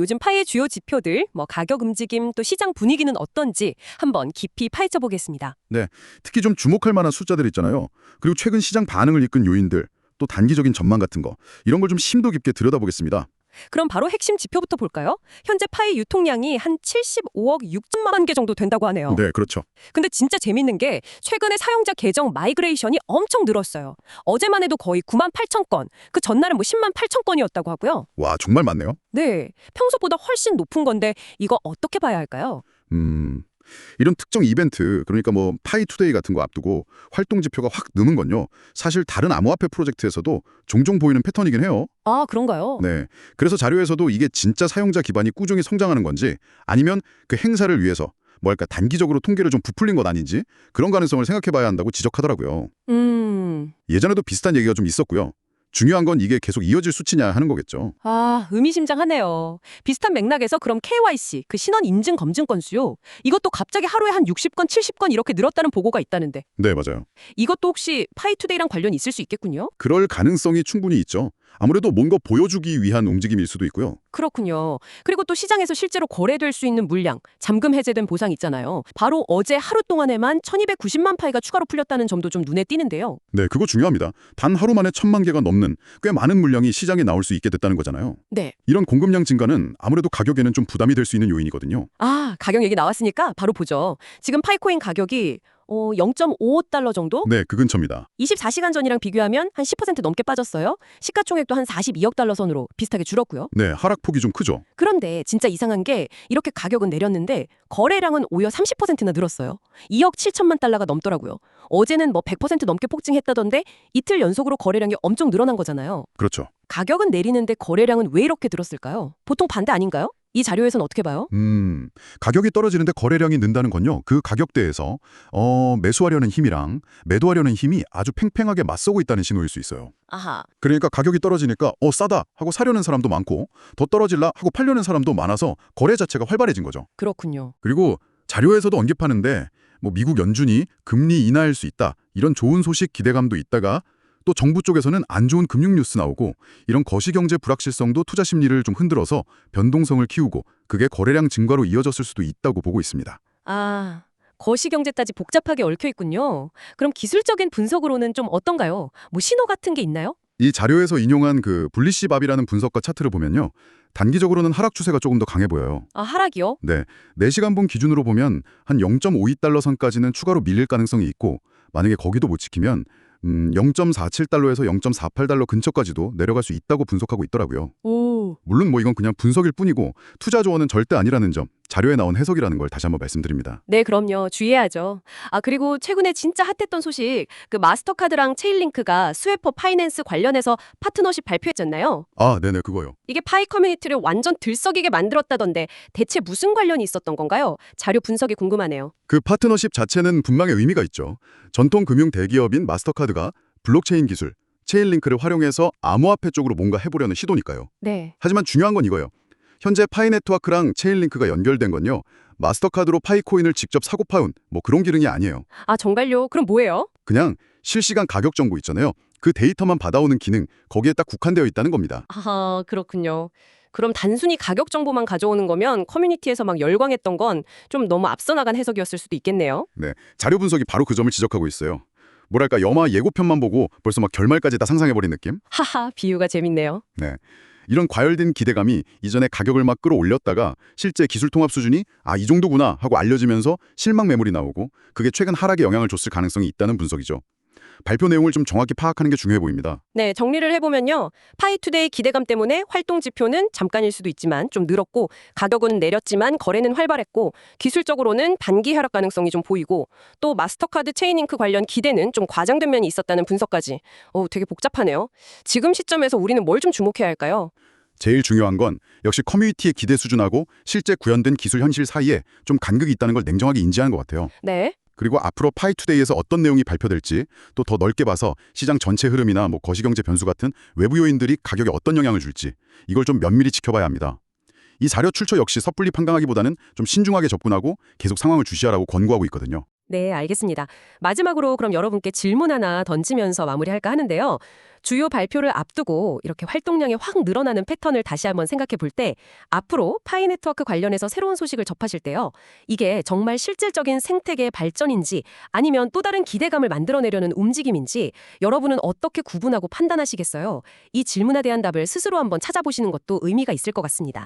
요즘 파이의 주요 지표들, 뭐 가격 움직임, 또 시장 분위기는 어떤지 한번 깊이 파헤쳐 보겠습니다. 특히 좀 주목할 만한 숫자들 있잖아요. 그리고 최근 시장 반응을 이끈 요인들, 또 단기적인 전망 같은 거 이런 걸 좀 심도 깊게 들여다보겠습니다. 그럼 바로 핵심 지표부터 볼까요? 현재 파이 유통량이 한 75억 6천만 개 정도 된다고 하네요. 네, 그렇죠. 근데 진짜 재밌는 게 최근에 사용자 계정 마이그레이션이 엄청 늘었어요. 어제만 해도 거의 9만 8천 건, 그 전날은 뭐 10만 8천 건이었다고 하고요. 와, 정말 많네요. 네, 평소보다 훨씬 높은 건데 이거 어떻게 봐야 할까요? 음. 이런 특정 이벤트, 그러니까 뭐 파이투데이 같은 거 앞두고 활동 지표가 확 느는 건요. 사실 다른 암호화폐 프로젝트에서도 종종 보이는 패턴이긴 해요. 아, 그런가요? 네. 그래서 자료에서도 이게 진짜 사용자 기반이 꾸준히 성장하는 건지 아니면 그 행사를 위해서 뭐랄까 단기적으로 통계를 좀 부풀린 것 아닌지 그런 가능성을 생각해 봐야 한다고 지적하더라고요. 음, 예전에도 비슷한 얘기가 좀 있었고요. 중요한 건 이게 계속 이어질 수치냐 하는 거겠죠. 아, 의미심장하네요. 비슷한 맥락에서 그럼 KYC, 그 신원 인증 검증 건수요. 이것도 갑자기 하루에 한 60건, 70건 이렇게 늘었다는 보고가 있다는데 네, 맞아요. 이것도 혹시 파이투데이랑 관련이 있을 수 있겠군요? 그럴 가능성이 충분히 있죠. 아무래도 뭔가 보여주기 위한 움직임일 수도 있고요. 그렇군요. 그리고 또 시장에서 실제로 거래될 수 있는 물량, 잠금 해제된 보상 있잖아요. 바로 어제 하루 동안에만 1290만 파이가 추가로 풀렸다는 점도 좀 눈에 띄는데요. 네, 그거 중요합니다. 단 하루 만에 천만 개가 넘는 꽤 많은 물량이 시장에 나올 수 있게 됐다는 거잖아요. 네. 이런 공급량 증가는 아무래도 가격에는 좀 부담이 될 수 있는 요인이거든요. 아, 가격 얘기 나왔으니까 바로 보죠. 지금 파이코인 가격이 어, 0.55달러 정도? 네, 그 근처입니다. 24시간 전이랑 비교하면 한 10% 넘게 빠졌어요. 시가총액도 한 42억 달러 선으로 비슷하게 줄었고요. 네, 하락폭이 좀 크죠. 그런데 진짜 이상한 게 이렇게 가격은 내렸는데 거래량은 오히려 30%나 늘었어요. 2억 7천만 달러가 넘더라고요. 어제는 뭐 100% 넘게 폭증했다던데 이틀 연속으로 거래량이 엄청 늘어난 거잖아요. 그렇죠. 가격은 내리는데 거래량은 왜 이렇게 늘었을까요? 보통 반대 아닌가요? 이 자료에선 어떻게 봐요? 음, 가격이 떨어지는데 거래량이 는다는 건요. 그 가격대에서 어, 매수하려는 힘이랑 매도하려는 힘이 아주 팽팽하게 맞서고 있다는 신호일 수 있어요. 아하. 그러니까 가격이 떨어지니까 어 싸다 하고 사려는 사람도 많고 더 떨어질라 하고 팔려는 사람도 많아서 거래 자체가 활발해진 거죠. 그렇군요. 그리고 자료에서도 언급하는데 뭐 미국 연준이 금리 인하할 수 있다 이런 좋은 소식 기대감도 있다가 또 정부 쪽에서는 안 좋은 금융 뉴스 나오고 이런 거시경제 불확실성도 투자 심리를 좀 흔들어서 변동성을 키우고 그게 거래량 증가로 이어졌을 수도 있다고 보고 있습니다. 아, 거시경제까지 복잡하게 얽혀 있군요. 그럼 기술적인 분석으로는 좀 어떤가요? 뭐 신호 같은 게 있나요? 이 자료에서 인용한 그 분리시 밥이라는 분석과 차트를 보면요. 단기적으로는 하락 추세가 조금 더 강해 보여요. 아, 하락이요? 네, 4시간분 기준으로 보면 한 0.52달러 선까지는 추가로 밀릴 가능성이 있고 만약에 거기도 못 지키면 음, 0.47달러에서 0.48달러 근처까지도 내려갈 수 있다고 분석하고 있더라고요. 오. 물론 뭐 이건 그냥 분석일 뿐이고 투자 조언은 절대 아니라는 점, 자료에 나온 해석이라는 걸 다시 한번 말씀드립니다. 네, 그럼요. 주의해야죠. 아, 그리고 최근에 진짜 핫했던 소식, 그 마스터카드랑 체인링크가 스웨퍼 파이낸스 관련해서 파트너십 발표했잖아요. 아, 네네 그거요. 이게 파이 커뮤니티를 완전 들썩이게 만들었다던데 대체 무슨 관련이 있었던 건가요? 자료 분석이 궁금하네요. 그 파트너십 자체는 분명히 의미가 있죠. 전통 금융 대기업인 마스터카드가 블록체인 기술, 체인 링크를 활용해서 암호화폐 쪽으로 뭔가 해보려는 시도니까요. 네. 하지만 중요한 건 이거예요. 현재 파이 네트워크랑 체인 링크가 연결된 건요. 마스터카드로 파이코인을 직접 사고 파운 뭐 그런 기능이 아니에요. 아, 정말요? 그럼 뭐예요? 그냥 실시간 가격 정보 있잖아요. 그 데이터만 받아오는 기능 거기에 딱 국한되어 있다는 겁니다. 아, 그렇군요. 그럼 단순히 가격 정보만 가져오는 거면 커뮤니티에서 막 열광했던 건 좀 너무 앞서 나간 해석이었을 수도 있겠네요. 네, 자료 분석이 바로 그 점을 지적하고 있어요. 뭐랄까 영화 예고편만 보고 벌써 막 결말까지 다 상상해버린 느낌? 하하, 비유가 재밌네요. 네. 이런 과열된 기대감이 이전에 가격을 막 끌어올렸다가 실제 기술 통합 수준이 아 이 정도구나 하고 알려지면서 실망 매물이 나오고 그게 최근 하락에 영향을 줬을 가능성이 있다는 분석이죠. 발표 내용을 좀 정확히 파악하는 게 중요해 보입니다. 네, 정리를 해보면요. 파이투데이 기대감 때문에 활동 지표는 잠깐일 수도 있지만 좀 늘었고 가격은 내렸지만 거래는 활발했고 기술적으로는 단기 하락 가능성이 좀 보이고 또 마스터카드 체인링크 관련 기대는 좀 과장된 면이 있었다는 분석까지. 오, 되게 복잡하네요. 지금 시점에서 우리는 뭘 좀 주목해야 할까요? 제일 중요한 건 역시 커뮤니티의 기대 수준하고 실제 구현된 기술 현실 사이에 좀 간극이 있다는 걸 냉정하게 인지하는 것 같아요. 네. 그리고 앞으로 파이투데이에서 어떤 내용이 발표될지 또 더 넓게 봐서 시장 전체 흐름이나 뭐 거시경제 변수 같은 외부 요인들이 가격에 어떤 영향을 줄지 이걸 좀 면밀히 지켜봐야 합니다. 이 자료 출처 역시 섣불리 판단하기보다는 좀 신중하게 접근하고 계속 상황을 주시하라고 권고하고 있거든요. 네, 알겠습니다. 마지막으로 그럼 여러분께 질문 하나 던지면서 마무리할까 하는데요. 주요 발표를 앞두고 이렇게 활동량이 확 늘어나는 패턴을 다시 한번 생각해 볼 때 앞으로 파이 네트워크 관련해서 새로운 소식을 접하실 때요. 이게 정말 실질적인 생태계 발전인지 아니면 또 다른 기대감을 만들어내려는 움직임인지 여러분은 어떻게 구분하고 판단하시겠어요? 이 질문에 대한 답을 스스로 한번 찾아보시는 것도 의미가 있을 것 같습니다.